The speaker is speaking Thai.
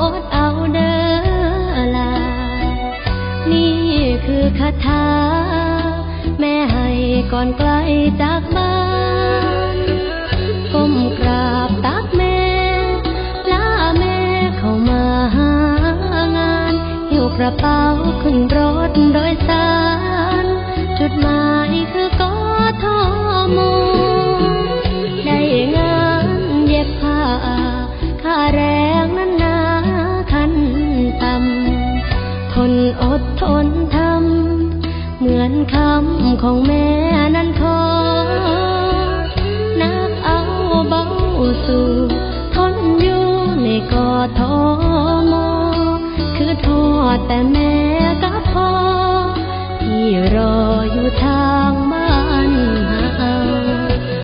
อดเอาเด้อลา นี่คือคาถา แม่ให้ก่อนไกลจากบ้านก้มกราบตักแม่ลาแม่เข้ามาหางานหิ้วกระเป๋าขึ้นรถ อดทนทำเหมือนคำของแม่นั้นขอนักเอาเบาสู่ทนอยู่ในกอทอมคือทอดแต่แม่ก็พอที่รออยู่ท่า